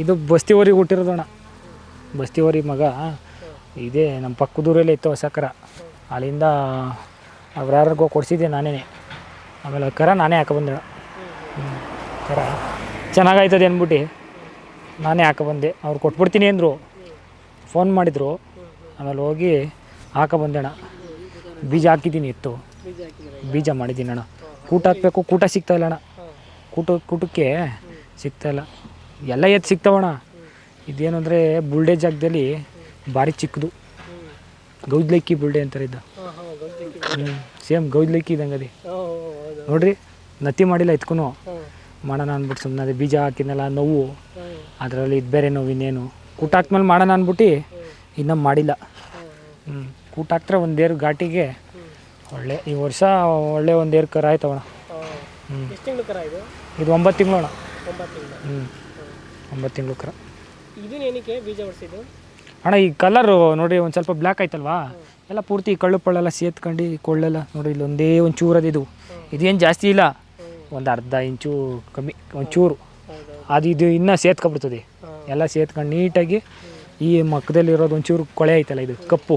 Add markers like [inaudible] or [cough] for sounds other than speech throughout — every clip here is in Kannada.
ಇದು ಬಸ್ತಿ ಊರಿಗೆ ಹುಟ್ಟಿರೋದು ಅಣ್ಣ. ಬಸ್ತಿ ಊರಿಗೆ ಮಗ. ಇದೇ ನಮ್ಮ ಪಕ್ಕದೂರಲ್ಲೇ ಇತ್ತು ಹೊಸ ಕರ ಅಲ್ಲಿಂದ ಅವ್ರು ಯಾರಿಗೋ ಕೊಡಿಸಿದ್ದೆ ನಾನೇ ಆಮೇಲೆ ಕರ ನಾನೇ ಹಾಕೊಬಂದೆ. ಕರ, ಚೆನ್ನಾಗಾಯ್ತದೆ ಅಂದ್ಬಿಟ್ಟು ನಾನೇ ಹಾಕೊಬಂದೆ ಅವ್ರು ಕೊಟ್ಬಿಡ್ತೀನಿ ಅಂದರು. ಫೋನ್ ಮಾಡಿದರು. ಆಮೇಲೆ ಹೋಗಿ ಹಾಕೊಬಂದೆ ಅಣ್ಣ. ಬೀಜ ಹಾಕಿದ್ದೀನಿ ಇತ್ತು ಬೀಜ ಮಾಡಿದ್ದೀನಿ ಅಣ್ಣ. ಕೂಟ ಹಾಕಬೇಕು. ಕೂಟ ಸಿಗ್ತಾ ಇಲ್ಲ ಅಣ್ಣ. ಕೂಟ, ಕೂಟಕ್ಕೆ ಸಿಗ್ತಾ ಇಲ್ಲ. ಎಲ್ಲ ಎತ್ತು ಸಿಗ್ತಾವಣ ಇದೇನು ಅಂದರೆ ಬುಲ್ಡೆ ಜಾಗದಲ್ಲಿ ಭಾರಿ ಚಿಕ್ಕದು. ಗೌದ್ಲಕ್ಕಿ ಬುಲ್ಡೆ ಅಂತಾರೆ ಇದ್ದ ಹ್ಞೂ ಸೇಮ್ ಗೌದ್ಲಕ್ಕಿ ಇದ್ದಂಗೆ ಅದೇ. ನೋಡ್ರಿ ನತ್ತಿ ಮಾಡಿಲ್ಲ ಎತ್ಕೊನು. ಮಾಡೋಣ ಅಂದ್ಬಿಟ್ಟು ಸುಮ್ಮನೆ ಅದೇ ಬೀಜ ಹಾಕಿದ್ನಲ್ಲ ನೋವು. ಅದರಲ್ಲಿ ಇದು ಬೇರೆ ನೋವು ಇನ್ನೇನು. ಕೂಟ ಹಾಕ್ಮೇಲೆ ಮಾಡೋಣ ಅಂದ್ಬಿಟ್ಟು ಇನ್ನೂ ಮಾಡಿಲ್ಲ. ಹ್ಞೂ ಕೂಟ ಹಾಕ್ತಾರೆ ಒಂದೇರು ಘಾಟಿಗೆ ಒಳ್ಳೆ ಈ ವರ್ಷ ಒಳ್ಳೆ ಒಂದೇರು ಕರ ಆಯ್ತವಣ ಹ್ಞೂ ಇದು? ಒಂಬತ್ತು ತಿಂಗಳು ಅಣ್ಣ. ತಿಂಗಳು. ಹ್ಞೂ ಒಂಬತ್ತು ತಿಂಗಳು ಕರ. ಇದನ್ನ ಏನಕ್ಕೆ ಬೀಜ ಹೊಡ್ಸಿದ್ದು ಅಣ್ಣ ಈ ಕಲರು ನೋಡ್ರಿ ಒಂದು ಸ್ವಲ್ಪ ಬ್ಲ್ಯಾಕ್ ಆಯ್ತಲ್ವಾ? ಎಲ್ಲ ಪೂರ್ತಿ ಕಳ್ಳು ಪಳ್ಳೆಲ್ಲ ಸೇತ್ಕೊಂಡು ಕೊಳ್ಳೆಲ್ಲ ನೋಡಿ ಇಲ್ಲಿ ಒಂದೇ ಒಂದು ಚೂರದಿದು ಇದು. ಇದೇನು ಜಾಸ್ತಿ ಇಲ್ಲ. ಒಂದು ಅರ್ಧ ಇಂಚು ಕಮ್ಮಿ ಒಂದು ಚೂರು ಅದು ಇದು ಇನ್ನೂ ಸೇತ್ಕೊಬಿಡ್ತದೆ. ಎಲ್ಲ ಸೇತ್ಕೊಂಡು ನೀಟಾಗಿ ಈ ಮಕ್ಕದಲ್ಲಿರೋದು ಒಂಚೂರು ಕೊಳೆ ಐತಲ್ಲ ಇದು ಕಪ್ಪು.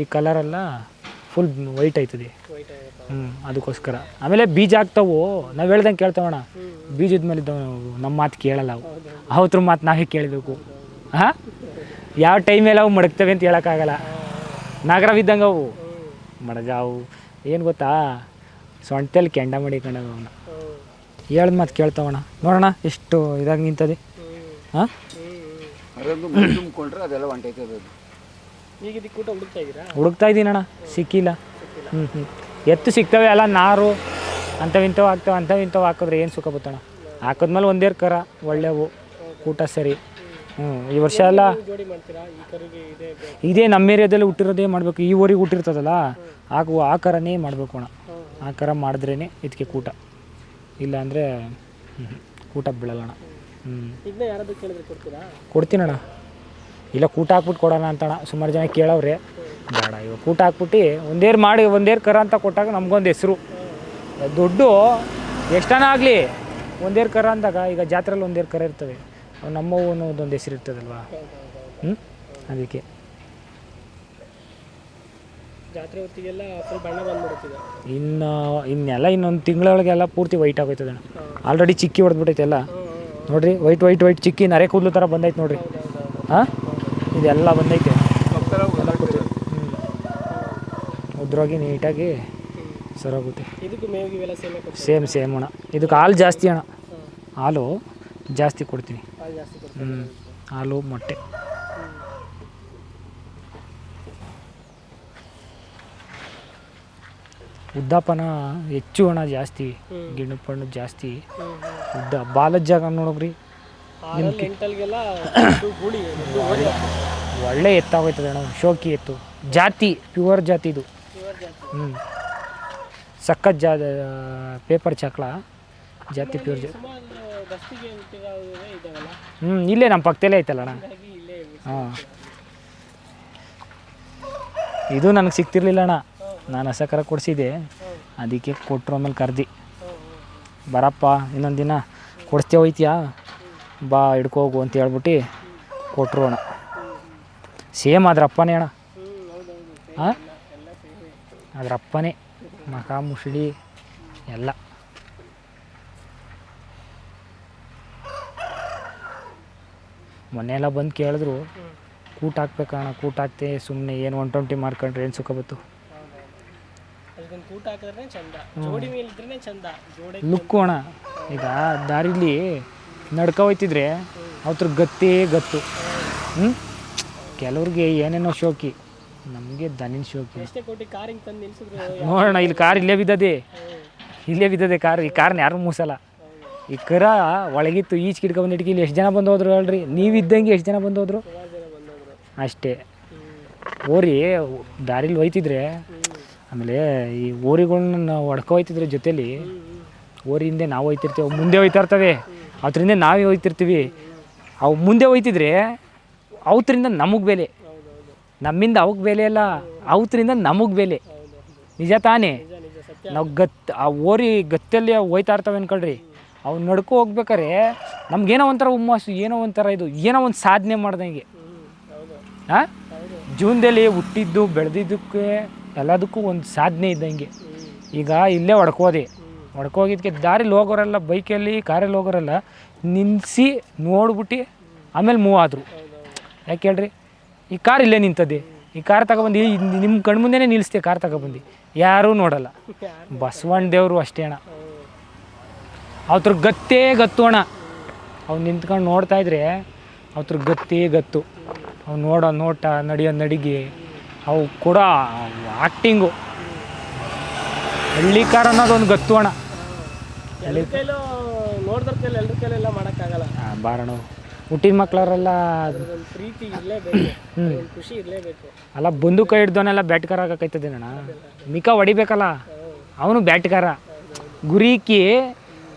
ಈ ಕಲರೆಲ್ಲ ಫುಲ್ ವೈಟ್ ಆಯ್ತದೆ. ಹ್ಞೂ ಅದಕ್ಕೋಸ್ಕರ. ಆಮೇಲೆ ಬೀಜ ಹಾಕ್ತಾವು ನಾವು ಹೇಳ್ದಂಗೆ ಕೇಳ್ತಾವಣ್ಣ ಬೀಜದ ಮೇಲೆ ನಮ್ಮ ಮಾತು ಕೇಳಲ್ಲ ಅವು. ಅವ್ರ ಮಾತು ನಾವೇ ಕೇಳಬೇಕು. ಹಾಂ? ಯಾವ ಟೈಮೇಲೆ ಅವು ಮಡಗ್ತವೆ ಅಂತ ಹೇಳೋಕ್ಕಾಗಲ್ಲ. ನಾಗರವಿದ್ದಂಗೆ ಅವು. ಮಡಗ ಅವು. ಏನು ಗೊತ್ತಾ? ಸೊಂಟಲ್ಲಿ ಕೆಂಡ ಮಾಡಿ ಅವನ್ನ ಹೇಳಿದ ಹೇಳ್ದ ಮಾತು ಕೇಳ್ತಾವಣ್ಣ ನೋಡೋಣ ಎಷ್ಟು ಇದಾಗಿ ನಿಂತದೆ. ಹಾಂ? ಅದೆಲ್ಲ ಒಂಟೈತೆ ಅದು. ಈಗ ಇದಕ್ಕೆ ಊಟ ಹುಡುಕ್ತಾ ಇದ್ದೀರಾ? ಹುಡುಕ್ತಾ ಇದ್ದೀನಣ್ಣ. ಸಿಕ್ಕಿಲ್ಲ. ಹ್ಞೂ ಹ್ಞೂ ಎತ್ತು ಸಿಗ್ತವೆ ಅಲ್ಲ ನಾರು ಅಂಥವಿಂಥವು ಹಾಕ್ತವೆ ಅಂಥವಿಂಥವು ಹಾಕಿದ್ರೆ ಏನು ಸುಖ ಬತ್ತಣ ಹಾಕಿದ್ಮೇಲೆ ಒಂದೇ ಕರ ಒಳ್ಳೆವು ಊಟ ಸರಿ. ಹ್ಞೂ ಈ ವರ್ಷ ಎಲ್ಲ ಜೋಡಿ ಮಾಡ್ತೀರಾ? ಈ ಕರಿಗೆ ಇದೆ ಇದೇ ನಮ್ಮ ಏರಿಯಾದಲ್ಲಿ ಹುಟ್ಟಿರೋದೇ ಮಾಡಬೇಕು. ಈ ಊರಿಗೆ ಹುಟ್ಟಿರ್ತದಲ್ಲ ಆಗುವ ಆ ಕರನೇ ಮಾಡಬೇಕು ಅಣ್ಣ. ಆ ಕರ ಮಾಡಿದ್ರೇ ಇದಕ್ಕೆ ಕೂಟ. ಇಲ್ಲಾಂದರೆ ಕೂಟ ಬೀಳಲ್ಲ ಅಣ್ಣ. ಹ್ಞೂ ಇದನ್ನ ಯಾರಾದ್ರೂ ಕೇಳಿದ್ರೆ ಕೊಡ್ತೀರಾ? ಕೊಡ್ತೀನಣ್ಣ. ಇಲ್ಲ ಕೂಟ ಹಾಕ್ಬಿಟ್ಟು ಕೊಡೋಣ ಅಂತಣ. ಸುಮಾರು ಜನ ಕೇಳವ್ರೆ. ಬೇಡ ಇವಾಗ ಕೂಟ ಹಾಕ್ಬಿಟ್ಟು ಒಂದೇರು ಮಾಡಿ ಒಂದೇರು ಕರ ಅಂತ ಕೊಟ್ಟಾಗ ನಮಗೊಂದು ಹೆಸರು. ದುಡ್ಡು ಎಷ್ಟನ ಆಗಲಿ ಒಂದೇರು ಕರ ಅಂದಾಗ ಈಗ ಜಾತ್ರೆಯಲ್ಲಿ ಒಂದೇರು ಕರ ಇರ್ತವೆ. ನಮ್ಮವು ಅನ್ನೋದೊಂದು ಹೆಸರು ಇರ್ತದಲ್ವಾ? ಹ್ಞೂ ಅದಕ್ಕೆ. ಜಾತ್ರೆ ಹೊತ್ತಿಗೆಲ್ಲ ಫುಲ್ ಬಣ್ಣ ಬಂದ್ಬಿಡುತ್ತಿದೆ ಇನ್ನು ಇನ್ನೆಲ್ಲ ಇನ್ನೊಂದು ತಿಂಗಳೊಳಗೆಲ್ಲ ಪೂರ್ತಿ ವೈಟ್ ಆಗೋಯ್ತದೆ ಅಣ್ಣ. ಆಲ್ರೆಡಿ ಚಿಕ್ಕಿ ಹೊಡೆದ್ಬಿಟ್ಟೈತೆ ಎಲ್ಲ. ನೋಡಿರಿ ವೈಟ್ ವೈಟ್ ವೈಟ್ ಚಿಕ್ಕಿ ನರೆ ಕೂದಲು ಥರ ಬಂದೈತೆ ನೋಡ್ರಿ. ಹಾಂ? ಇದೆಲ್ಲ ಬಂದೈತೆ. ಹ್ಞೂ ಉದ್ರೋಗಿ ನೀಟಾಗಿ ಸರೋಗುತ್ತೆ ಸೇಮೆ ಸೇಮ್ ಅಣ್ಣ. ಇದಕ್ಕೆ ಹಾಲು ಜಾಸ್ತಿ ಅಣ್ಣ. ಹಾಲು ಜಾಸ್ತಿ ಕೊಡ್ತೀನಿ ಹ್ಞೂ ಹಾಲು ಮೊಟ್ಟೆ. ಉದ್ದಾಪನ ಹೆಚ್ಚು ಹಣ ಜಾಸ್ತಿ. ಗಿಣ್ಣು ಪಣ್ಣು ಜಾಸ್ತಿ. ಉದ್ದ ಬಾಲದ ಜಾಗ ನೋಡೋಗ್ರಿ [coughs] ಒಳ್ಳೆ ಎತ್ತಾಗೋಯ್ತದೆ ಅಣ್ಣ, ಶೋಕಿ ಎತ್ತು. ಜಾತಿ ಪ್ಯೂರ್ ಜಾತಿ ಇದು. ಹ್ಞೂ ಸಖತ್ ಜಾ ಪೇಪರ್ ಚಕ್ಳ ಜಾತಿ ಪ್ಯೂರ್ ಜಾತಿ ಹ್ಞೂ ಇಲ್ಲೇ ನಮ್ಮ ಪಕ್ಕದಲ್ಲೇ ಐತಲ್ಲ ಅಣ್ಣ. ಹಾಂ. ಇದು ನನಗೆ ಸಿಕ್ತಿರ್ಲಿಲ್ಲ ಅಣ್ಣ. ನಾನು ಹಸಕರ ಕೊಡಿಸಿದೆ ಅದಕ್ಕೆ ಕೊಟ್ಟರು ಆಮೇಲೆ ಕರ್ದಿ. ಬರಪ್ಪ, ಇನ್ನೊಂದು ದಿನ ಕೊಡಿಸ್ತೇ ಹೋಯ್ತೀಯಾ? ಬಾ ಹಿಡ್ಕೋಗು ಅಂತ ಹೇಳ್ಬಿಟ್ಟು ಕೊಟ್ಟರು ಅಣ್ಣ. ಸೇಮ್ ಅದ್ರ ಅಪ್ಪನೇ ಅಣ್ಣ. ಹಾಂ ಅದ್ರ ಅಪ್ಪನೇ. ಮಖ ಮುಸುಳಿ ಎಲ್ಲ. ಮೊನ್ನೆ ಎಲ್ಲ ಬಂದು ಕೇಳಿದ್ರು ಕೂಟ ಹಾಕ್ಬೇಕಣ್ಣ ಕೂಟ ಹಾಕ್ತೆ ಸುಮ್ಮನೆ ಏನು ಒನ್ ಟ್ವೆಂಟಿ ಮಾಡ್ಕೊಂಡ್ರೆ ಏನು ಸುಖ ಬತ್ತು ಲುಕ್ಕು ಅಣ್ಣ ಈಗ ದಾರಿಲಿ ನಡ್ಕೊ ಹೋಯ್ತಿದ್ರೆ ಅವ್ರ ಗತ್ತೇ ಗತ್ತು. ಹ್ಞೂ ಕೆಲವ್ರಿಗೆ ಏನೇನೋ ಶೋಕಿ ನಮಗೆ ದನಿನ ಶೋಕಿ. ಎಷ್ಟೇ ಕೋಟಿ ಕಾರ್ ಹಿಂಗೆ ತಂದು ನಿಲ್ಸಿದ್ರು. ನೋಡೋಣ ಇಲ್ಲಿ ಕಾರ್ ಇಲ್ಲೇ ಬಿದ್ದದೆ. ಇಲ್ಲೇ ಬಿದ್ದದೆ ಕಾರ್ ಈ ಕಾರ್ನ ಯಾರು ಮೂಸಲ್ಲ. ಈ ಕರ ಒಳಗಿತ್ತು ಈಚ್ ಕಿಡ್ಕೊಂಬಂದು ಇಟ್ಕಿ ಇಲ್ಲಿ ಎಷ್ಟು ಜನ ಬಂದು ಹೋದ್ರು ಹೇಳ್ರಿ. ನೀವು ಇದ್ದಂಗೆ ಎಷ್ಟು ಜನ ಬಂದು ಹೋದ್ರು ಅಷ್ಟೇ. ಓರಿ ದಾರಿಲಿ ಹೋಯ್ತಿದ್ರೆ ಆಮೇಲೆ ಈ ಓರಿಗಳನ್ನ ಹೊಡ್ಕೊ ಹೋಯ್ತಿದ್ರೆ ಜೊತೇಲಿ ಓರಿ ಹಿಂದೆ ನಾವು ಹೋಯ್ತಿರ್ತೀವಿ ಮುಂದೆ ಹೋಯ್ತಾ ಇರ್ತವೆ. ಅದರಿಂದ ನಾವೇ ಹೋಯ್ತಿರ್ತೀವಿ. ಅವು ಮುಂದೆ ಹೋಯ್ತಿದ್ರೆ ಅವತ್ತರಿಂದ ನಮಗೆ ಬೆಲೆ. ನಮ್ಮಿಂದ ಅವಕ್ಕೆ ಬೆಲೆ ಅಲ್ಲ ಅವತ್ರಿಂದ ನಮಗೆ ಬೆಲೆ. ನಿಜ ತಾನೇ? ನಾವು ಗತ್, ಆ ಓರಿ ಗತ್ತಲ್ಲಿ ಹೋಯ್ತಾ ಇರ್ತವೆ ಅನ್ಕೊಳ್ರಿ. ಅವ್ನು ನಡ್ಕೊ ಹೋಗ್ಬೇಕಾರೆ ನಮ್ಗೇನೋ ಒಂಥರ ಹುಮ್ಮಸ್ಸು, ಏನೋ ಒಂಥರ ಇದು, ಏನೋ ಒಂದು ಸಾಧನೆ ಮಾಡ್ದಂಗೆ. ಹಾಂ ಜೀವನದಲ್ಲಿ ಹುಟ್ಟಿದ್ದು, ಬೆಳೆದಿದ್ದಕ್ಕೆ, ಎಲ್ಲದಕ್ಕೂ ಒಂದು ಸಾಧನೆ ಇದ್ದಂಗೆ. ಈಗ ಇಲ್ಲೇ ಹೊಡ್ಕೋದೆ. ಹೊಡ್ಕೋಗಿದ್ದಕ್ಕೆ ದಾರಿಲಿ ಹೋಗೋರಲ್ಲ, ಬೈಕಲ್ಲಿ ಕಾರಲ್ಲಿ ಹೋಗೋರಲ್ಲ ನಿಲ್ಲಿಸಿ ನೋಡ್ಬಿಟ್ಟು ಆಮೇಲೆ ಮೂವ್ ಆದರು. ಯಾಕೆ ಹೇಳ್ರಿ? ಈ ಕಾರ್ ಇಲ್ಲೇ ನಿಂತದೆ ಈ ಕಾರ್ ತಗೊಬಂದು ನಿಮ್ಮ ಕಣ್ಮುಂದೆನೇ ನಿಲ್ಲಿಸ್ತೆ ಕಾರ್ ತಗೊಬಂದು. ಯಾರೂ ನೋಡಲ್ಲ. ಬಸವಣ್ಣ ದೇವರು ಅಷ್ಟೇ ಅಣ್ಣ. ಅವ್ರ ಗತ್ತೇ ಗತ್ತು ಅಣ್ಣ. ಅವ್ನು ನಿಂತ್ಕೊಂಡು ನೋಡ್ತಾ ಇದ್ರೆ ಅವ್ರ ಗತ್ತೇ ಗತ್ತು. ಅವ್ನು ನೋಡೋ ನೋಟ ನಡೆಯೋ ನಡಿಗೆ ಅವು ಕೂಡ ಆ್ಯಕ್ಟಿಂಗು ಹಳ್ಳಿ ಕಾರ್ ಅನ್ನೋದು ಒಂದು ಗತ್ತು ಅಣ್ಣ. ಬಾರಣ ಹುಟ್ಟಿದ ಮಕ್ಕಳವರೆಲ್ಲ ಪ್ರೀತಿ ಖುಷಿ ಇರಲೇಬೇಕು. ಅಲ್ಲ ಬಂದು ಕೈ ಹಿಡ್ದವನೆಲ್ಲ ಬ್ಯಾಟ್ಗಾರ ಆಗಕೈತದೆ ಅಣ್ಣ ಮಿಕ ಹೊಡಿಬೇಕಲ್ಲ? ಅವನು ಬ್ಯಾಟ್ಗಾರ ಗುರಿಕಿ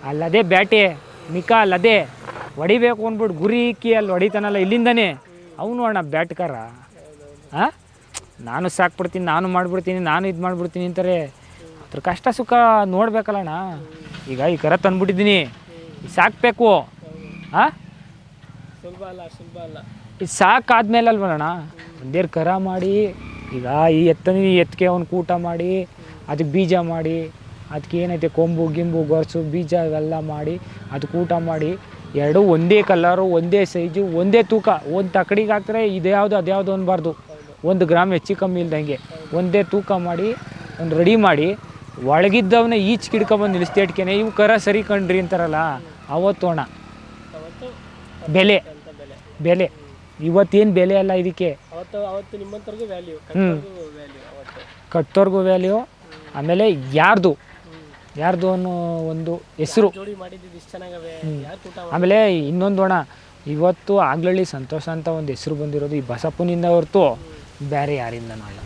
ಅಲ್ಲದೆ ಬ್ಯಾಟೆ ಮಿಕ ಅಲ್ಲದೆ. ಹೊಡಿಬೇಕು ಅಂದ್ಬಿಟ್ಟು ಗುರಿ ಇಕ್ಕಿ ಅಲ್ಲಿ ಹೊಡಿತಾನಲ್ಲ ಇಲ್ಲಿಂದನೇ. ಅವನು ಅಣ್ಣ ಬ್ಯಾಟ್ಗಾರ ಹಾಂ ನಾನು ಸಾಕ್ಬಿಡ್ತೀನಿ ನಾನು ಮಾಡಿಬಿಡ್ತೀನಿ ನಾನು ಇದು ಮಾಡಿಬಿಡ್ತೀನಿ ಅಂತಾರೆ. ಅದ್ರ ಕಷ್ಟ ಸುಖ ನೋಡ್ಬೇಕಲ್ಲಣ್ಣ. ಈಗ ಈ ಕರ ತಂದ್ಬಿಟ್ಟಿದ್ದೀನಿ. ಸಾಕಬೇಕು. ಹಾಂ ಸುಲಭ ಅಲ್ಲ ಸುಲಭ ಅಲ್ಲ. ಇದು ಸಾಕಾದ್ಮೇಲೆ ಅಲ್ವಣ್ಣ ಒಂದೇರು ಕರ ಮಾಡಿ ಈಗ ಈ ಎತ್ತನ ಎತ್ತಕ್ಕೆ ಎತ್ತಿಗೆ ಅವ್ನು ಕೂಟ ಮಾಡಿ ಅದಕ್ಕೆ ಬೀಜ ಮಾಡಿ ಅದಕ್ಕೆ ಏನೈತೆ ಕೊಂಬು ಗಿಂಬು ಗೊರಸು ಬೀಜ ಇವೆಲ್ಲ ಮಾಡಿ ಅದಕ್ಕೆ ಊಟ ಮಾಡಿ ಎರಡು ಒಂದೇ ಕಲರು ಒಂದೇ ಸೈಜು ಒಂದೇ ತೂಕ. ಒಂದು ತಕಡಿಗೆ ಹಾಕ್ತಾರೆ ಇದ್ಯಾವುದು ಅದ್ಯಾವುದು ಅನ್ಬಾರ್ದು. ಒಂದು ಗ್ರಾಮ್ ಹೆಚ್ಚು ಕಮ್ಮಿ ಇಲ್ದಂಗೆ. ಒಂದೇ ತೂಕ ಮಾಡಿ ಒಂದು ರೆಡಿ ಮಾಡಿ ಒಳಗಿದ್ದವನ್ನ ಈಚ್ ಕಿಡ್ಕೊಂಬಂದು ನಿಲ್ಲಿಸ್ತೇಟ್ಕೆನೆ ಇವು ಕರ ಸರಿ ಕಂಡ್ರಿ ಅಂತಾರಲ್ಲ ಅವತ್ತು ಅಣ್ಣ ಬೆಲೆ. ಬೆಲೆ. ಇವತ್ತೇನು ಬೆಲೆ ಅಲ್ಲ ಇದಕ್ಕೆ. ಅವತ್ತು ಅವತ್ತು ವ್ಯಾಲ್ಯೂ ಕಟ್ಟೋರ್ಗೂ ವ್ಯಾಲ್ಯೂ ಅವತ್ತು. ಕಟ್ಟೋರ್ಗೂ ವ್ಯಾಲ್ಯೂ ಆಮೇಲೆ ಯಾರ್ದು? ಯಾರ್ದು ಅನ್ನೋ ಒಂದು ಹೆಸರು. ಜೋಡಿ ಮಾಡಿದ್ದು ಇಷ್ಟು ಚೆನ್ನಾಗವೆ? ಯಾರು ಊಟ ಆಮೇಲೆ ಇನ್ನೊಂದು ಅಣ್ಣ ಇವತ್ತು ಆಗ್ಲಳ್ಳಿ ಸಂತೋಷ ಅಂತ ಒಂದು ಹೆಸರು ಬಂದಿರೋದು ಈ ಬಸಪ್ಪನಿಂದ ಹೊರತು ಬೇರೆ ಯಾರಿಂದನೂ ಅಲ್ಲ.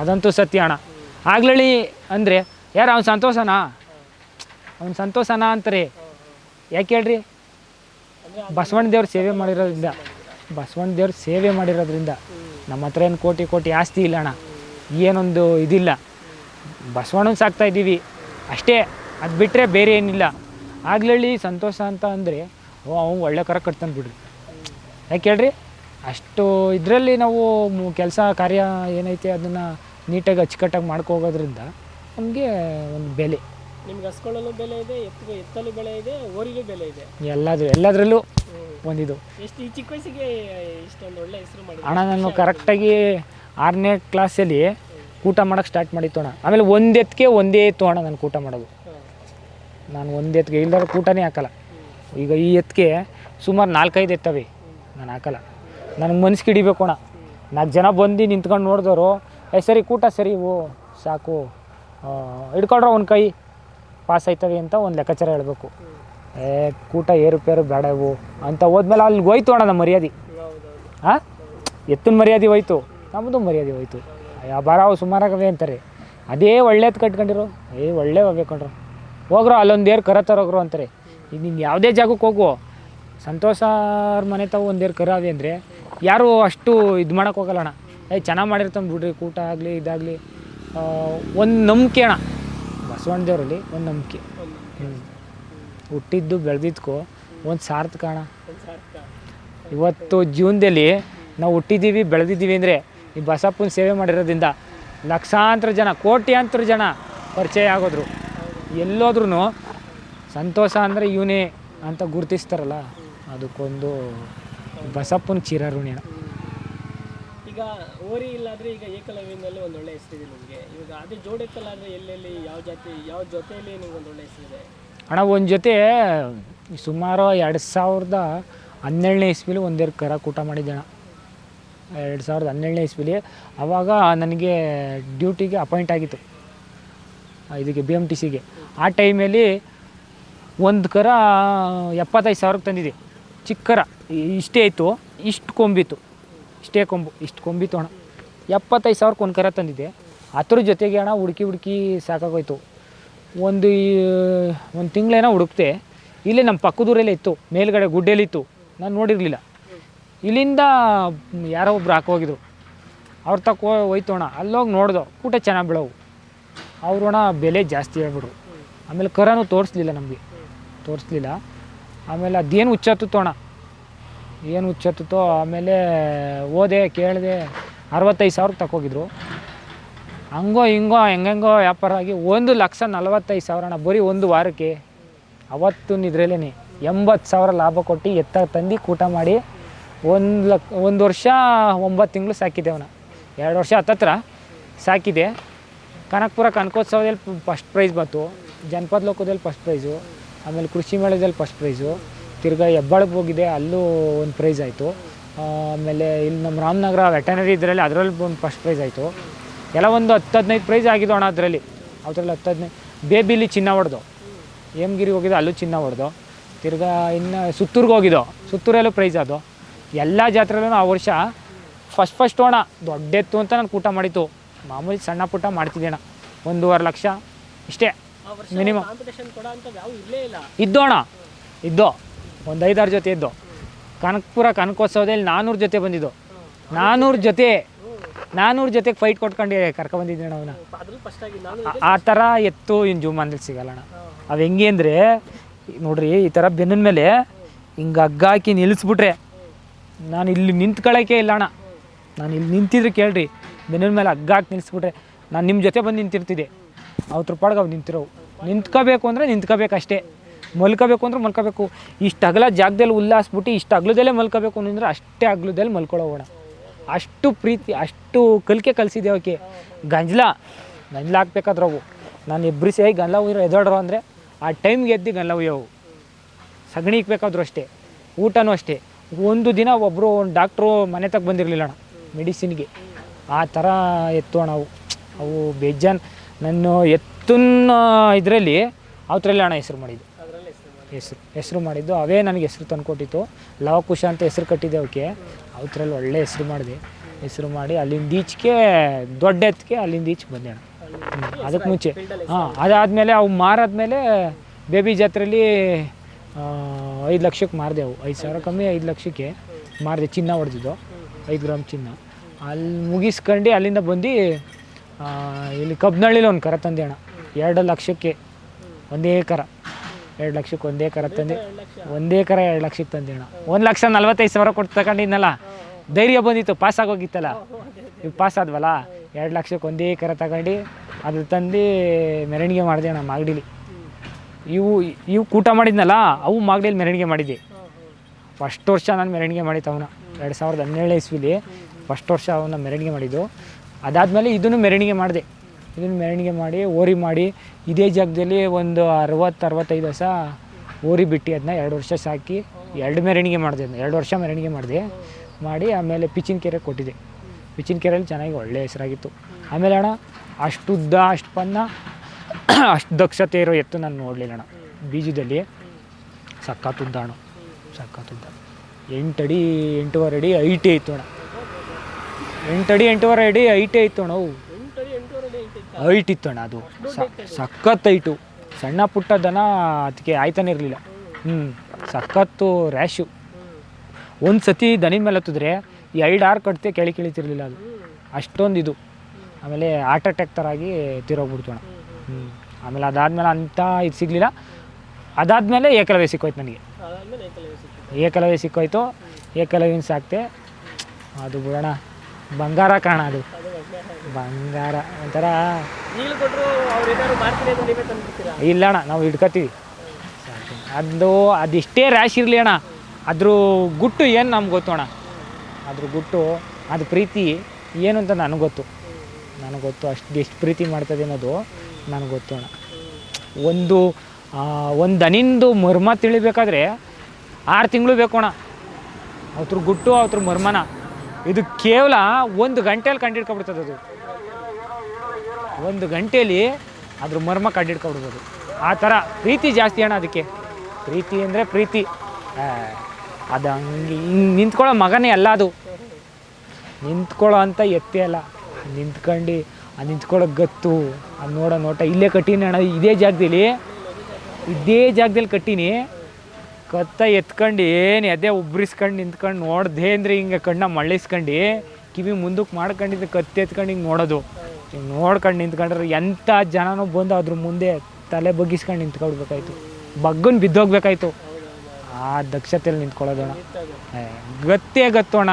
ಅದಂತೂ ಸತ್ಯ ಅಣ್ಣ. ಆಗ್ಲಳ್ಳಿ ಅಂದರೆ ಯಾರು ಅವ್ನು ಸಂತೋಷನಾ? ಅವ್ನು ಸಂತೋಷನಾ ಅಂತಾರೆ. ಯಾಕೆ ಹೇಳ್ರಿ? ಬಸವಣ್ಣ ದೇವ್ರ ಸೇವೆ ಮಾಡಿರೋದ್ರಿಂದ, ಬಸವಣ್ಣ ದೇವ್ರ ಸೇವೆ ಮಾಡಿರೋದ್ರಿಂದ ನಮ್ಮ ಹತ್ರ ಏನು ಕೋಟಿ ಕೋಟಿ ಆಸ್ತಿ ಇಲ್ಲ ಅಣ್ಣ. ಏನೊಂದು ಇದಿಲ್ಲ. ಬಸವಣ್ಣನ ಸಾಕ್ತಾ ಇದ್ದೀವಿ. ಅಷ್ಟೇ, ಅದು ಬಿಟ್ಟರೆ ಬೇರೆ ಏನಿಲ್ಲ. ಆಗ್ಲಳ್ಳಿ ಸಂತೋಷ ಅಂತ ಅಂದರೆ, ಓ, ಅವ್ನು ಒಳ್ಳೆ ಕರ ಕಟ್ತಾನೆ ಬಿಡ್ರಿ. ಯಾಕೆ ಹೇಳ್ರಿ? ಅಷ್ಟು ಇದರಲ್ಲಿ ನಾವು ಕೆಲಸ ಕಾರ್ಯ ಏನೈತೆ ಅದನ್ನು ನೀಟಾಗಿ ಅಚ್ಚುಕಟ್ಟಾಗಿ ಮಾಡ್ಕೋಗೋದ್ರಿಂದ ನಮಗೆ ಒಂದು ಬೆಲೆ. ನಿಮ್ಗೆ ಹಸ್ಕೊಳ್ಳಲು ಬೆಲೆ ಇದೆ ಎತ್ತು ಎತ್ತಲು ಬೆಲೆ ಇದೆ ಓರಿಗೂ ಬೆಲೆ ಇದೆ. ಎಲ್ಲದು ಎಲ್ಲದರಲ್ಲೂ ಒಂದಿದು. ಎಷ್ಟು ಈ ಚಿಕ್ಕ ವಯಸ್ಸಿಗೆ ಇಷ್ಟೊಂದು ಒಳ್ಳೆ ಹೆಸರು ಮಾಡಿ ಅಣ್ಣ ನಾನು ಕರೆಕ್ಟಾಗಿ ಆರನೇ ಕ್ಲಾಸಲ್ಲಿ ಊಟ ಮಾಡೋಕ್ಕೆ ಸ್ಟಾರ್ಟ್ ಮಾಡಿತ್ತು ಅಣ್ಣ. ಆಮೇಲೆ ಒಂದು ಎತ್ತಿಗೆ ಒಂದೇ ಇತ್ತು ಅಣ್ಣ ನಾನು ಊಟ ಮಾಡೋದು. ನಾನು ಒಂದು ಎತ್ತಿಗೆ ಇಲ್ದಾರ ಊಟನೇ ಹಾಕಲ್ಲ. ಈಗ ಈ ಎತ್ತಿಗೆ ಸುಮಾರು ನಾಲ್ಕೈದು ಎತ್ತವೆ. ನಾನು ಹಾಕಲ್ಲ. ನನಗೆ ಮನ್ಸಿಗೆ ಹಿಡಿಬೇಕು ಅಣ್ಣ. ನಾಲ್ಕು ಜನ ಬಂದು ನಿಂತ್ಕೊಂಡು ನೋಡಿದವರು ಏ ಸರಿ ಕೂಟ ಸರಿ ಓ ಸಾಕು. ಹಿಡ್ಕೊಂಡ್ರ ಒಂದು ಕೈ. ಪಾಸ್ ಆಯ್ತವೆ ಅಂತ ಒಂದು ಲೆಕ್ಕಾಚಾರ ಹೇಳಬೇಕು. ಏ, ಕೂಟ ಏರುಪೇರು ಬೇಡವು ಅಂತ ಹೋದ್ಮೇಲೆ ಅಲ್ಲಿ ಹೋಯ್ತು ಅಣ್ಣ ನಮ್ಮ ಮರ್ಯಾದೆ. ಹಾಂ ಎತ್ತಿನ ಮರ್ಯಾದೆ ಹೋಯ್ತು. ನಮ್ಮದು ಮರ್ಯಾದೆ ಹೋಯ್ತು. ಬರಾವು ಸುಮಾರಾಗವೆ ಅಂತಾರೆ. ಅದೇ ಒಳ್ಳೇದು ಕಟ್ಕೊಂಡಿರೋ? ಏ, ಒಳ್ಳೆ ಹೋಗ್ಬೇಕಂಡ್ರು ಹೋಗ್ರೋ ಏರು ಕರ ತರೋಗ್ರು ಅಂತಾರೆ. ನೀನು ಯಾವುದೇ ಜಾಗಕ್ಕೆ ಹೋಗು. ಸಂತೋಷ ಅವ್ರ ಮನೆ ತಾವು ಒಂದೇರು ಕರ ಕರಾವೆ ಅಂದರೆ ಯಾರು ಅಷ್ಟು ಇದು ಮಾಡೋಕ್ಕೆ ಹೋಗಲ್ಲ ಅಣ್ಣ. ಏ, ಚೆನ್ನಾಗಿ ಮಾಡಿರ್ತಾನೆ ಬಿಡ್ರಿ, ಕೂಟ ಆಗಲಿ, ಇದಾಗಲಿ. ಒಂದು ನಂಬಿಕೆ ಅಣ್ಣ. ಬಸವಣ್ಣ ದೇವರಲ್ಲಿ ಒಂದು ನಂಬಿಕೆ. ಹುಟ್ಟಿದ್ದು ಬೆಳೆದಿದ್ಕೋ, ಒಂದು ಒಂದು ಸಾರ್ಥಕ ಇವತ್ತು ಜೀವನದಲ್ಲಿ ನಾವು ಹುಟ್ಟಿದ್ದೀವಿ ಬೆಳೆದಿದ್ದೀವಿ ಅಂದರೆ ಈ ಬಸಪ್ಪನ ಸೇವೆ ಮಾಡಿರೋದ್ರಿಂದ ಲಕ್ಷಾಂತರ ಜನ, ಕೋಟ್ಯಾಂತರ ಜನ ಪರಿಚಯ ಆಗೋದ್ರು. ಎಲ್ಲೋದ್ರೂ ಸಂತೋಷ ಅಂದರೆ ಇವನೇ ಅಂತ ಗುರುತಿಸ್ತಾರಲ್ಲ? ಅದಕ್ಕೊಂದು ಬಸಪ್ಪನ ಚಿರಋಣಿ ಅಣ್ಣ. ಈಗ ಓರಿ ಇಲ್ಲಾದ್ರೆ ಈಗ ಏಕಲವ್ಯದಲ್ಲಿ ಒಂದು ಒಳ್ಳೆ ಹೆಸರಿದೆ ನಿಮಗೆ. ಇವಾಗ ಅದೇ ಜೋಡೆತ್ತಲ್ಲಾದ್ರೆ ಎಲ್ಲೆಲ್ಲಿ ಯಾವ ಜಾತಿ, ಯಾವ ಜೊತೆಯಲ್ಲಿ ನಿಮ್ಗೆ ಒಂದು ಒಳ್ಳೆ ಹೆಸರಿದೆ ಅಣ್ಣ, ಒಂದು ಜೊತೆ ಸುಮಾರು ಎರಡು ಸಾವಿರದ ಹನ್ನೆರಡನೇ ಇಸ್ವಿಲಿ ಒಂದೆರಡು ಕರ ಕೂಟ ಮಾಡಿದ್ದೆ ಅಣ್ಣ. ಎರಡು ಸಾವಿರದ ಹನ್ನೆರಡನೇ ಇಸ್ವಿಲಿ. ಆವಾಗ ನನಗೆ ಡ್ಯೂಟಿಗೆ ಅಪಾಯಿಂಟ್ ಆಗಿತ್ತು. ಇದಕ್ಕೆ ಬಿ ಎಂ ಟಿ ಸಿಗೆ ಆ ಟೈಮಲ್ಲಿ ಒಂದು ಕರ ಎಪ್ಪತ್ತೈದು ಸಾವಿರಕ್ಕೆ ತಂದಿದ್ದೆ ಚಿಕ್ಕ ಕರ ಇಷ್ಟೇ ಇತ್ತು, ಇಷ್ಟು ಕೊಂಬಿತ್ತು. ಇಷ್ಟೇ ಕೊಂಬು, ಇಷ್ಟು ಕೊಂಬಿತ್ತು ಅಣ್ಣ ಎಪ್ಪತ್ತೈದು ಸಾವಿರಕ್ಕೆ ಒಂದು ಕರ ತಂದಿದ್ದೆ. ಅದ್ರ ಜೊತೆಗೆ ಅಣ್ಣ ಹುಡುಕಿ ಹುಡುಕಿ ಸಾಕಾಗೋಯ್ತು. ಒಂದು ಒಂದು ತಿಂಗಳೇನೋ ಹುಡುಕ್ತೆ ಇಲ್ಲಿ ನಮ್ಮ ಪಕ್ಕದೂರಲ್ಲಿ ಇತ್ತು, ಮೇಲ್ಗಡೆ ಗುಡ್ಡೆಲಿತ್ತು ನಾನು ನೋಡಿರಲಿಲ್ಲ. ಇಲ್ಲಿಂದ ಯಾರೋ ಒಬ್ರು ಹಾಕೋಗಿದ್ರು ಅವ್ರ ತಕ್ಕ ಹೋಯ್ತು ಅಣ್ಣ. ಅಲ್ಲೋಗಿ ನೋಡ್ದು ಊಟ ಚೆನ್ನಾಗಿ ಬೀಳವು. ಅವ್ರು ಅಣ್ಣ ಬೆಲೆ ಜಾಸ್ತಿ ಹೇಳ್ಬಿಡ್ರು ಆಮೇಲೆ ಕರನೂ ತೋರಿಸ್ಲಿಲ್ಲ ನಮಗೆ. ತೋರಿಸ್ಲಿಲ್ಲ. ಆಮೇಲೆ ಅದೇನು ಹುಚ್ಚತ್ತಿತ್ತು ಅಣ್ಣ ಏನು ಹುಚ್ಚತ್ತೋ ಆಮೇಲೆ ಓದೆ, ಕೇಳಿದೆ ಅರವತ್ತೈದು ಸಾವಿರಕ್ಕೆ ತಗೋಗಿದ್ರು ಹಂಗೋ ಹಿಂಗೋ ಹೆಂಗೆಂಗೋ ವ್ಯಾಪಾರ ಆಗಿ ಒಂದು ಲಕ್ಷ ನಲವತ್ತೈದು ಸಾವಿರ ಅಣ್ಣ ಬರೀ ಒಂದು ವಾರಕ್ಕೆ ಅವತ್ತು ಇದ್ರಲ್ಲೇ ಎಂಬತ್ತು ಸಾವಿರ ಲಾಭ ಕೊಟ್ಟು ಎತ್ತ ತಂದು ಕೂಟ ಮಾಡಿ ಒಂದು ಲಕ್, ಒಂದು ವರ್ಷ ಒಂಬತ್ತು ತಿಂಗಳು ಸಾಕಿದ್ದೆ ಅವನ. ಎರಡು ವರ್ಷ ಹತ್ತತ್ರ ಸಾಕಿದೆ. ಕನಕಪುರ ಕನಕೋತ್ಸವದಲ್ಲಿ ಫಸ್ಟ್ ಪ್ರೈಸ್ ಬಂತು. ಜನಪದ ಲೋಕದಲ್ಲಿ ಫಸ್ಟ್ ಪ್ರೈಸು. ಆಮೇಲೆ ಕೃಷಿ ಮೇಳದಲ್ಲಿ ಫಸ್ಟ್ ಪ್ರೈಸು. ತಿರ್ಗಾ ಹೆಬ್ಬಾಳಕ್ಕೆ ಹೋಗಿದೆ ಅಲ್ಲೂ ಒಂದು ಪ್ರೈಸ್ ಆಯಿತು. ಆಮೇಲೆ ಇಲ್ಲಿ ನಮ್ಮ ರಾಮನಗರ ವೆಟನರಿ ಇದರಲ್ಲಿ ಅದರಲ್ಲಿ ಒಂದು ಫಸ್ಟ್ ಪ್ರೈಸ್ ಆಯಿತು. ಎಲ್ಲ ಒಂದು ಹತ್ತು ಹದಿನೈದು ಪ್ರೈಸ್ ಆಗಿದ್ದು ಅಣ್ಣ ಅದರಲ್ಲಿ. ಅದರಲ್ಲಿ ಹತ್ತು ಹದಿನೈದು ಬೇಬಿಲಿ ಚಿನ್ನ ಹೊಡೆದು. ಹೇಮಗಿರಿಗೆ ಹೋಗಿದ್ದು ಅಲ್ಲೂ ಚಿನ್ನ ಹೊಡೆದು. ತಿರ್ಗಾ ಇನ್ನು ಸುತ್ತೂರ್ಗೆ ಹೋಗಿದ್ದು ಸುತ್ತೂರಲ್ಲೂ ಪ್ರೈಸ್ ಅದು. ಎಲ್ಲ ಜಾತ್ರೆಲ್ಲೂ ಆ ವರ್ಷ ಫಸ್ಟ್ ಫಸ್ಟ್ ಅಣ್ಣ ದೊಡ್ಡೆತ್ತು ಅಂತ ನಾನು ಊಟ ಮಾಡಿತ್ತು. ಮಾಮೂಲಿ ಸಣ್ಣ ಪುಟ್ಟ ಮಾಡ್ತಿದ್ದೇಣ ಅಣ್ಣ. ಒಂದೂವರೆ ಲಕ್ಷ ಇಷ್ಟೇ. ಮಿನಿಮಮ್ ಇದ್ದೋಣ ಇದ್ದೋ. ಒಂದು ಐದಾರು ಜೊತೆ ಇದ್ದು. ಕನಕಪುರ ಕನಕೋತ್ಸವದಲ್ಲಿ ನಾನ್ನೂರು ಜೊತೆ ಬಂದಿದ್ದು. ನಾನ್ನೂರು ಜೊತೆ ನಾನ್ನೂರು ಜೊತೆಗೆ ಫೈಟ್ ಕೊಟ್ಕೊಂಡು ಕರ್ಕೊಬಂದಿದ್ದೆ ಅಣ್ಣ ಅವನ ಅದ್ರಲ್ಲಿ ಫಸ್ಟ್ ಆಗಿ ನಾನು ಆ- ಥರ ಎತ್ತು ಇನ್ನು ಜೂಮಾನದಲ್ಲಿ ಸಿಗಲ್ಲ ಅಣ್ಣ. ಅವು ಹೆಂಗೆ ಅಂದರೆ ನೋಡ್ರಿ ಈ ಥರ ಬೆನ್ನಿನ ಮೇಲೆ ಹಿಂಗೆ ಹಗ್ಗ ಹಾಕಿ ನಿಲ್ಲಿಸ್ಬಿಟ್ರೆ ನಾನು ಇಲ್ಲಿ ನಿಂತ್ಕೊಳ್ಳೋಕೆ ಇಲ್ಲ ಅಣ್ಣ. ನಾನು ಇಲ್ಲಿ ನಿಂತಿದ್ರೆ ಕೇಳ್ರಿ ಬೆನ್ನಿನ ಮೇಲೆ ಹಗ್ಗ ಹಾಕಿ ನಿಲ್ಲಿಸ್ಬಿಟ್ರೆ ನಾನು ನಿಮ್ಮ ಜೊತೆ ಬಂದು ನಿಂತಿರ್ತಿದ್ದೆ. ಅವ್ರ ಪಾಡ್ಗೆ ಅವು ನಿಂತಿರೋವು. ನಿಂತ್ಕೋಬೇಕು ಅಂದರೆ ನಿಂತ್ಕೋಬೇಕು ಅಷ್ಟೇ ಮಲ್ಕೋಬೇಕು ಅಂದ್ರೆ ಮಲ್ಕೋಬೇಕು. ಇಷ್ಟು ಅಗಲ ಜಾಗದಲ್ಲಿ ಉಲ್ಲಾಸ್ಬಿಟ್ಟು ಇಷ್ಟು ಅಗ್ಲದಲ್ಲೇ ಮಲ್ಕೋಬೇಕು ಅಂದರೆ ಅಷ್ಟೇ ಅಗ್ಲದಲ್ಲಿ ಮಲ್ಕೊಳ್ಳೋಣ ಅಷ್ಟು ಪ್ರೀತಿ, ಅಷ್ಟು ಕಲಿಕೆ ಕಲಿಸಿದೆ ಅವಕ್ಕೆ. ಗಂಜಲ ಗಂಜಲ ಹಾಕ್ಬೇಕಾದ್ರೆ ಅವು ನಾನು ಸೇ ಗಂಜಲ ಉಯ್ಯೋ ಎದೋಡ್ರು ಅಂದರೆ ಆ ಟೈಮ್ಗೆ ಎದ್ದು ಗಂಜಲ ಉಯ್ಯವು. ಸಗಣಿ ಇಕ್ಬೇಕಾದ್ರೂ ಅಷ್ಟೇ. ಊಟನೂ ಅಷ್ಟೇ. ಒಂದು ದಿನ ಒಬ್ಬರು ಒಂದು ಡಾಕ್ಟ್ರು ಮನೆ ತಗ ಬಂದಿರಲಿಲ್ಲ ಅಣ್ಣ, ಮೆಡಿಸಿನ್ಗೆ. ಆ ಥರ ಎತ್ತು ಅಣ್ಣ ಅವು. ಅವು ಬೇಜಾನ್. ನನ್ನ ಎತ್ತನ್ನ ಇದರಲ್ಲಿ, ಅವತ್ರಲ್ಲಿ ಅಣ್ಣ ಹೆಸರು ಮಾಡಿದ್ದು. ಹೆಸರು ಹೆಸರು ಮಾಡಿದ್ದು. ಅವೇ ನನಗೆ ಹೆಸರು ತಂದುಕೊಟ್ಟಿತ್ತು ಲವಕುಶ ಅಂತ ಹೆಸರು ಕಟ್ಟಿದ್ದೆ ಅವಕ್ಕೆ. ಅವತ್ರಲ್ಲಿ ಒಳ್ಳೆ ಹೆಸರು ಮಾಡಿದೆ. ಹೆಸರು ಮಾಡಿ ಅಲ್ಲಿಂದ ಈಚೆಗೆ, ದೊಡ್ಡ ಎತ್ತಿಗೆ ಅಲ್ಲಿಂದ ಈಚೆ ಬಂದೆ. ಅದಕ್ಕೆ ಮುಂಚೆ. ಹಾಂ, ಅದಾದಮೇಲೆ ಅವು ಮಾರಾದ್ಮೇಲೆ ಬೇಬಿ ಜಾತ್ರೆಯಲ್ಲಿ ಐದು ಲಕ್ಷಕ್ಕೆ ಮಾರಿದೆ ಅವು. ಐದು ಸಾವಿರ ಕಮ್ಮಿ, ಐದು ಲಕ್ಷಕ್ಕೆ ಮಾರಿದೆ. ಚಿನ್ನ ಹೊಡೆದಿದ್ದು. ಐದು ಗ್ರಾಮ್ ಚಿನ್ನ. ಅಲ್ಲಿ ಮುಗಿಸ್ಕೊಂಡು ಅಲ್ಲಿಂದ ಬಂದು ಇಲ್ಲಿ ಕಬ್ಬನಹಳ್ಳಿಲಿ ಒಂದು ಕರ ತಂದೆ ಅಣ್ಣ. ಎರಡು ಲಕ್ಷಕ್ಕೆ, ಒಂದೇ ಕರ. ಎರಡು ಲಕ್ಷಕ್ಕೆ ಒಂದೇ ಕರ ತಂದೆ. ಒಂದೇ ಕರ ಎರಡು ಲಕ್ಷಕ್ಕೆ ತಂದೆ ಅಣ್ಣ. ಒಂದು ಲಕ್ಷ ನಲ್ವತ್ತೈದು ಸಾವಿರ ಕೊಟ್ಟು ತಗೊಂಡಿದ್ನಲ್ಲ, ಧೈರ್ಯ ಬಂದಿತ್ತು, ಪಾಸ್ ಆಗೋಗಿತ್ತಲ್ಲ. ಈಗ ಪಾಸ್ ಆದ್ವಲ್ಲ? ಎರಡು ಲಕ್ಷಕ್ಕೆ ಒಂದೇ ಕರ ತಗೊಂಡು ಅದು ತಂದು ಮೆರವಣಿಗೆ ಮಾಡಿದೆ ಅಣ್ಣ ಮಾಗಡಿಲಿ. ಇವು ಇವು ಕೂಟ ಮಾಡಿದ್ನಲ್ಲ, ಅವು ಮಾಗಡಿಲಿ ಮೆರವಣಿಗೆ ಮಾಡಿದ್ದೆ ಫಸ್ಟ್ ವರ್ಷ ನಾನು ಮೆರವಣಿಗೆ ಮಾಡಿದ್ದು ಅವನ. ಎರಡು ಸಾವಿರದ ಹನ್ನೆರಡನೇ ಇಸ್ವಿಲಿ ಫಸ್ಟ್ ವರ್ಷ ಅವನ್ನ ಮೆರವಣಿಗೆ ಮಾಡಿದ್ದು. ಅದಾದಮೇಲೆ ಇದನ್ನು ಮೆರವಣಿಗೆ ಮಾಡಿದೆ. ಇದನ್ನು ಮೆರವಣಿಗೆ ಮಾಡಿ, ಓರಿ ಮಾಡಿ, ಇದೇ ಜಾಗದಲ್ಲಿ ಒಂದು ಅರವತ್ತು, ಅರವತ್ತೈದು ವರ್ಷ ಓರಿ ಬಿಟ್ಟು ಅದನ್ನ ಎರಡು ವರ್ಷ ಸಾಕಿ ಎರಡು ಮೆರವಣಿಗೆ ಮಾಡಿದೆ ಅದನ್ನ ಎರಡು ವರ್ಷ ಮೆರವಣಿಗೆ ಮಾಡಿದೆ. ಮಾಡಿ ಆಮೇಲೆ ಪಿಚಿನ ಕೆರೆ ಕೊಟ್ಟಿದ್ದೆ ಪಿಚಿನ ಕೆರೆಯಲ್ಲಿ ಚೆನ್ನಾಗಿ ಒಳ್ಳೆ ಹೆಸರಾಗಿತ್ತು. ಆಮೇಲೆ ಅಣ್ಣ ಅಷ್ಟು ಉದ್ದ ಅಷ್ಟು ಪನ್ನ ಅಷ್ಟು ದಕ್ಷತೆ ಇರೋ ಎತ್ತು ನಾನು ನೋಡಲಿಲ್ಲ ಅಣ್ಣ. ಬೀಜದಲ್ಲಿ. ಸಕ್ಕತ್ತುದ್ದ ಅಣ್ಣ. ಸಕ್ಕತ್ತುದ್ದ ಎಂಟಡಿ ಎಂಟೂವರೆ ಅಡಿ ಐಟೇ ಇತ್ತು ಅಣ್ಣ. ಎಂಟಡಿ ಎಂಟೂವರೆ ಅಡಿ ಐಟೇ ಇತ್ತು ಅಣ್ಣ ಎಂಟು ಎಂಟೂವರೆ ಅಡಿ ಐತೆ ಹೈಟ್ ಇತ್ತು ಅಣ್ಣ ಅದು. ಸಖತ್ ಹೈಟು ಸಣ್ಣ ಪುಟ್ಟ ದನ ಅದಕ್ಕೆ ಆಯ್ತಾನೆ ಇರಲಿಲ್ಲ. ಹ್ಞೂ ಸಖತ್ತು ರ್ಯಾಶು. ಒಂದು ಸತಿ ದನಿನ ಮೇಲೆ ಹತ್ತಿದ್ರೆ ಎರಡು ಆರು ಕಟ್ತೆ ಕೆಳಿ ಕೆಳಿತಿರ್ಲಿಲ್ಲ ಅದು. ಅಷ್ಟೊಂದು ಇದು ಆಮೇಲೆ ಹಾರ್ಟ್ ಅಟ್ಯಾಕ್ ಥರ ಆಗಿ ತೀರೋಗ್ಬಿಡ್ತು ಅಣ್ಣ ಹ್ಞೂ ಆಮೇಲೆ ಅದಾದಮೇಲೆ ಅಂಥ ಇದು ಸಿಗಲಿಲ್ಲ. ಅದಾದಮೇಲೆ ಏಕಲವ್ಯ ಸಿಕ್ಕೋಯ್ತು ನನಗೆ. ಏಕಲವ್ಯ ಸಿಕ್ಕೋಯ್ತು. ಏಕಲವ್ಯನ ಸಾಕ್ತೆ. ಅದು ಬಿಡೋಣ. ಬಂಗಾರ ಕಾಣ ಅದು. ಬಂಗಾರ ಒಂಥರ ಇಲ್ಲ ಅಣ್ಣ ನಾವು ಇಟ್ಕೊತೀವಿ ಅದು ಅದಿಷ್ಟೇ ರ್ಯಾಶ್ ಇರಲಿ ಅಣ್ಣ. ಅದ್ರ ಗುಟ್ಟು ಏನು ನಮ್ಗೆ ಗೊತ್ತು ಅಣ್ಣ? ಅದ್ರ ಗುಟ್ಟು ಅದು ಪ್ರೀತಿ ಏನು ಅಂತ ನನಗೆ ಗೊತ್ತು. ನನಗೆ ಗೊತ್ತು ಅಷ್ಟು ಎಷ್ಟು ಪ್ರೀತಿ ಮಾಡ್ತದೆ ಅನ್ನೋದು ನನಗೆ ಗೊತ್ತು ಅಣ್ಣ. ಒಂದು ಒಂದು ದನಿಂದು ಮರ್ಮ ತಿಳಿಬೇಕಾದ್ರೆ ಆರು ತಿಂಗಳು ಬೇಕು ಅಣ್ಣ. ಅವ್ರ ಗುಟ್ಟು ಅವ್ರ ಮರ್ಮನ. ಇದು ಕೇವಲ ಒಂದು ಗಂಟೆಯಲ್ಲಿ ಕಂಡಿಡ್ಕೊಬಿಡ್ತದೆ ಅದು. ಒಂದು ಗಂಟೆಯಲ್ಲಿ ಅದ್ರ ಮರ್ಮ ಕಂಡಿಡ್ಕೊಬಿಡ್ಬೋದು. ಆ ಥರ ಪ್ರೀತಿ ಜಾಸ್ತಿ ಅಣ್ಣ ಅದಕ್ಕೆ. ಪ್ರೀತಿ ಅಂದರೆ ಪ್ರೀತಿ. ಅದು ಹಂಗೆ ಹಿಂಗೆ ನಿಂತ್ಕೊಳ್ಳೋ ಮಗನೇ ಅಲ್ಲ ಅದು. ನಿಂತ್ಕೊಳ್ಳೋ ಅಂತ ಎತ್ತೇ ಅಲ್ಲ. ನಿಂತ್ಕೊಂಡು, ಆ ನಿಂತ್ಕೊಳ್ಳೋ ಗತ್ತು ಅದು ನೋಡೋ ನೋಟ ಇಲ್ಲೇ ಕಟ್ಟೀನಿ ಅಣ್ಣ. ಇದೇ ಜಾಗದಲ್ಲಿ ಇದೇ ಜಾಗದಲ್ಲಿ ಕಟ್ಟೀನಿ. ಕತ್ತ ಎತ್ಕೊಂಡು, ಏನು ಎದೆ ಉಬ್ರಿಸ್ಕೊಂಡು ನಿಂತ್ಕೊಂಡು ನೋಡ್ದೆ ಅಂದರೆ ಹಿಂಗೆ ಕಣ್ಣ ಮಳ್ಳಿಸ್ಕೊಂಡು. ಕಿವಿ ಮುಂದಕ್ಕೆ ಮಾಡ್ಕೊಂಡಿದ್ದು ಕತ್ತಿ ಎತ್ಕೊಂಡು ಹಿಂಗೆ ನೋಡೋದು. ಹಿಂಗೆ ನೋಡ್ಕೊಂಡು ನಿಂತ್ಕೊಂಡ್ರೆ ಎಂಥ ಜನನೂ ಬಂದು ಅದ್ರ ಮುಂದೆ ತಲೆ ಬಗ್ಗಿಸ್ಕೊಂಡು ನಿಂತ್ಕೊಳ್ಬೇಕಾಯ್ತು. ಬಗ್ಗನ್ ಬಿದ್ದೋಗ್ಬೇಕಾಯ್ತು ಆ ದಕ್ಷತೆಯಲ್ಲಿ ನಿಂತ್ಕೊಳ್ಳೋದಣ್ಣ ಗತ್ತೇ ಗತ್ತು ಅಣ್ಣ.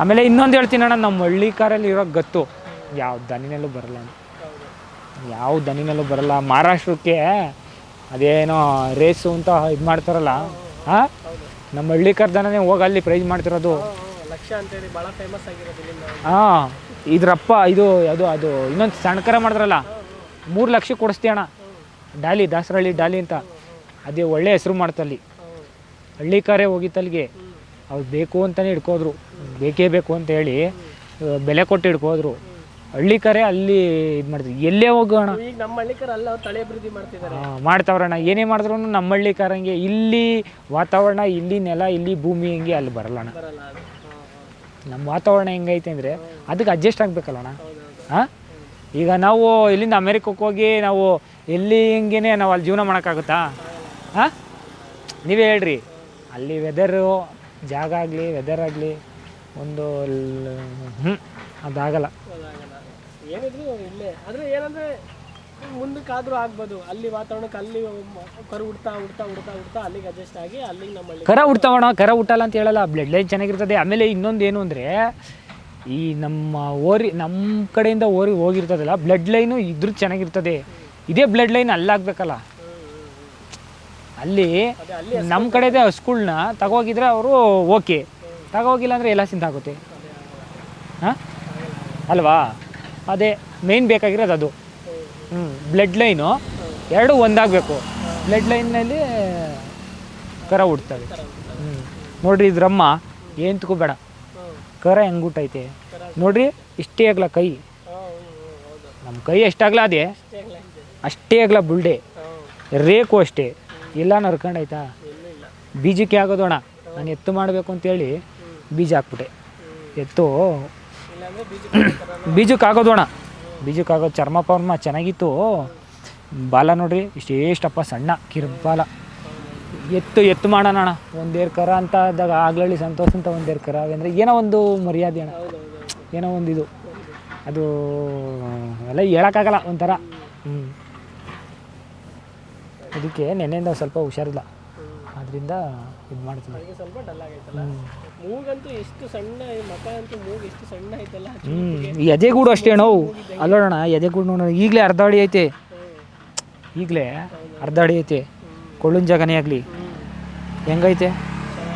ಆಮೇಲೆ ಇನ್ನೊಂದು ಹೇಳ್ತೀನಿ ಅಣ್ಣ ನಮ್ಮ ಹಳ್ಳಿ ಕಾರಲ್ಲಿ ಇರೋ ಗತ್ತು. ಯಾವ ದನಿನಲ್ಲೂ ಬರಲ್ಲ ಯಾವ ದನಿನಲ್ಲೂ ಬರಲ್ಲ. ಮಹಾರಾಷ್ಟ್ರಕ್ಕೆ ಅದೇನೋ ರೇಸು ಅಂತ ಇದು ಮಾಡ್ತಾರಲ್ಲ ಹಾಂ ನಮ್ಮ ಹಳ್ಳಿ ಕರ್ದನೇ ಹೋಗಿ ಅಲ್ಲಿ ಪ್ರೈಸ್ ಮಾಡ್ತಿರೋದು. ಲಕ್ಷ ಅಂತೇಳಿ ಭಾಳ ಫೇಮಸ್ ಆಗಿರೋದು ಇಲ್ಲಿಂದ. ಹಾಂ ಇದ್ರಪ್ಪ ಇದು ಅದು ಅದು ಇನ್ನೊಂದು ಸಣ್ಣಕರ ಮಾಡಿದ್ರಲ್ಲ? ಮೂರು ಲಕ್ಷ ಕೊಡಿಸ್ತೀಯ ಅಣ್ಣ. ಡಾಲಿ ದಾಸರಹಳ್ಳಿ ಡಾಲಿ ಅಂತ. ಅದೇ ಒಳ್ಳೆ ಹೆಸರು ಮಾಡ್ತಲ್ಲಿ ಹಳ್ಳಿಕಾರೇ ಹಳ್ಳಿ ಕಾರೇ ಹೋಗಿತ್ತಲ್ಲಿಗೆ. ಅವ್ರು ಬೇಕು ಅಂತಲೇ ಹಿಡ್ಕೋದ್ರು. ಬೇಕೇ ಬೇಕು ಅಂತ ಹೇಳಿ ಬೆಲೆ ಕೊಟ್ಟು ಹಿಡ್ಕೋದ್ರು. ಹಳ್ಳಿ ಕರೆ ಅಲ್ಲಿ ಇದು ಮಾಡ್ತೀವಿ ಎಲ್ಲೇ ಹೋಗೋಣ ಈಗ ನಮ್ಮ ಹಳ್ಳಿಕರ ಅಲ್ಲ ಅವ್ರು ತಳೆ ಅಭಿವೃದ್ಧಿ ಮಾಡ್ತಿದ್ದಾರೆ. ಮಾಡ್ತಾವ್ರಣ್ಣ ಏನೇ ಮಾಡಿದ್ರು ನಮ್ಮ ಹಳ್ಳಿ ಕಾರಂಗೆ ಇಲ್ಲಿ ವಾತಾವರಣ ಇಲ್ಲಿ ನೆಲ ಇಲ್ಲಿ ಭೂಮಿ ಹಂಗೆ ಅಲ್ಲಿ ಬರಲ್ಲಣ್ಣ ಬರಲ್ಲ ಅದು. ಹಾಂ ಹಾಂ. ನಮ್ಮ ವಾತಾವರಣ ಹೆಂಗೈತೆ ಅಂದರೆ ಅದಕ್ಕೆ ಅಡ್ಜಸ್ಟ್ ಆಗಬೇಕಲ್ಲಣ್ಣ ಹಾಂ? ಈಗ ನಾವು ಇಲ್ಲಿಂದ ಅಮೇರಿಕಕ್ಕೆ ಹೋಗಿ ನಾವು ಎಲ್ಲಿ ಹಿಂಗೇನೆ ನಾವು ಅಲ್ಲಿ ಜೀವನ ಮಾಡೋಕ್ಕಾಗುತ್ತಾ? ಹಾಂ? ನೀವೇ ಹೇಳ್ರಿ. ಅಲ್ಲಿ ವೆದರು ಜಾಗ ಆಗಲಿ ವೆದರ್ ಆಗಲಿ ಒಂದು ಹ್ಞೂ ಅದಾಗಲ್ಲ. ಏನಿದ್ರು ಇಲ್ಲೇ. ಆದರೆ ಏನಂದರೆ ಮುಂದಕ್ಕಾದರೂ ಆಗ್ಬೋದು. ಅಲ್ಲಿ ವಾತಾವರಣಕ್ಕೆ ಅಲ್ಲಿ ಕರ ಹುಡ್ತಾ ಹುಡ್ತಾ ಹುಡ್ತಾ ಹುಡ್ತಾ ಅಲ್ಲಿಗೆ ಅಡ್ಜಸ್ಟ್ ಆಗಿ ಅಲ್ಲಿಗೆ ನಮ್ಮ ಹಳ್ಳಿ ಕರ ಹುಡ್ತಾವಣ ಕರ ಹುಟ್ಟಲ್ಲ ಅಂತ ಹೇಳಲ್ಲ. ಬ್ಲಡ್ ಲೈನ್ ಚೆನ್ನಾಗಿರ್ತದೆ. ಆಮೇಲೆ ಇನ್ನೊಂದು ಏನು ಅಂದರೆ ಈ ನಮ್ಮ ಓರಿ ನಮ್ಮ ಕಡೆಯಿಂದ ಓರಿ ಹೋಗಿರ್ತದಲ್ಲ ಬ್ಲಡ್ ಲೈನು ಇದ್ರ ಚೆನ್ನಾಗಿರ್ತದೆ. ಇದೇ ಬ್ಲಡ್ ಲೈನ್ ಅಲ್ಲಾಗಬೇಕಲ್ಲ ಅಲ್ಲಿ ನಮ್ಮ ಕಡೆದೇ ಹಸ್ಗಳ್ನ ತಗೋಗಿದ್ರೆ ಅವರು ಓಕೆ ತಗೋಗಿಲ್ಲ ಅಂದರೆ ಎಲ್ಲ ಸಿಂತಾಗುತ್ತೆ ಹಾಂ? ಅಲ್ವಾ? ಅದೇ ಮೇಯ್ನ್ ಬೇಕಾಗಿರೋದು ಅದು. ಹ್ಞೂ ಬ್ಲಡ್ ಲೈನು ಎರಡು ಒಂದಾಗಬೇಕು. ಬ್ಲಡ್ ಲೈನಲ್ಲಿ ಕರ ಹುಡ್ತವೆ ಹ್ಞೂ ನೋಡ್ರಿ ಇದ್ರಮ್ಮ ಏನು ಹ್ಞೂ ಕರ ಹೆಂಗೆ ಹುಟ್ಟೈತೆ ನೋಡ್ರಿ ಇಷ್ಟೇ ಆಗಲ ಕೈ. ನಮ್ಮ ಕೈ ಎಷ್ಟಾಗಲ ಅದೇ? ಅಷ್ಟೇ ಆಗ್ಲ ಬುಲ್ಡೆ. ರೇಕು ಅಷ್ಟೇ. ಇಲ್ಲ ನರ್ಕೊಂಡಾಯ್ತಾ ಬೀಜಕ್ಕೆ ಆಗೋದೋಣ ನಾನು ಎತ್ತು ಮಾಡಬೇಕು ಅಂತೇಳಿ ಬೀಜ ಹಾಕ್ಬಿಟ್ಟೆ. ಎತ್ತು [coughs] ಇಲ್ಲಾಂದರೆ ಬೀಜ ಅಣ್ಣ. ಆಗೋದೋಣ ಬೀಜಕ್ಕೆ ಆಗೋದು ಚರ್ಮ ಪರ್ಮ ಚೆನ್ನಾಗಿತ್ತು. ಬಾಲ ನೋಡ್ರಿ, ಇಷ್ಟೇಷ್ಟಪ್ಪ ಸಣ್ಣ ಕಿರ್ಬಾಲ. ಎತ್ತು ಎತ್ತು ಮಾಡೋಣ ಅಣ್ಣ. ಕರ ಅಂತ ಆದಾಗ ಆಗ್ಲಳ್ಳಿ ಸಂತೋಷ ಅಂತ ಒಂದೇರ್ ಕರ. ಅಂದರೆ ಏನೋ ಒಂದು ಮರ್ಯಾದೆ ಅಣ್ಣ. ಏನೋ ಒಂದು ಇದು. ಅದು ಎಲ್ಲ ಹೇಳೋಕ್ಕಾಗಲ್ಲ ಒಂಥರ. ಹ್ಞೂ ಅದಕ್ಕೆ ನೆನ್ನೆಯಿಂದ ಸ್ವಲ್ಪ ಹುಷಾರಿಲ್ಲ. ಅದರಿಂದ ಇದು ಮಾಡ್ತೀನಿ. ಅದಕ್ಕೆ ಸ್ವಲ್ಪ ಡಲ್ ಆಗೈತಲ್ಲ? ಮೂಗಂತೂ ಎಷ್ಟು ಸಣ್ಣ ಮಕ ಅಂತೂ ಮೂಗು ಎಷ್ಟು ಸಣ್ಣ ಐತಲ್ಲ? ಹ್ಞೂ ಈ ಎದೆಗೂಡು ಅಷ್ಟೇ ನೋವು. ಅಲ್ಲೋಡೋಣ ಎದೆಗೂಡು ನೋಡೋಣ. ಈಗಲೇ ಅರ್ಧ ಅಡಿ ಐತೆ ಈಗಲೇ ಅರ್ಧ ಅಡಿ ಐತೆ. ಕೊಳ್ಳುನ್ ಜಾಗನೇ ಆಗಲಿ. ಹೆಂಗೈತೆ?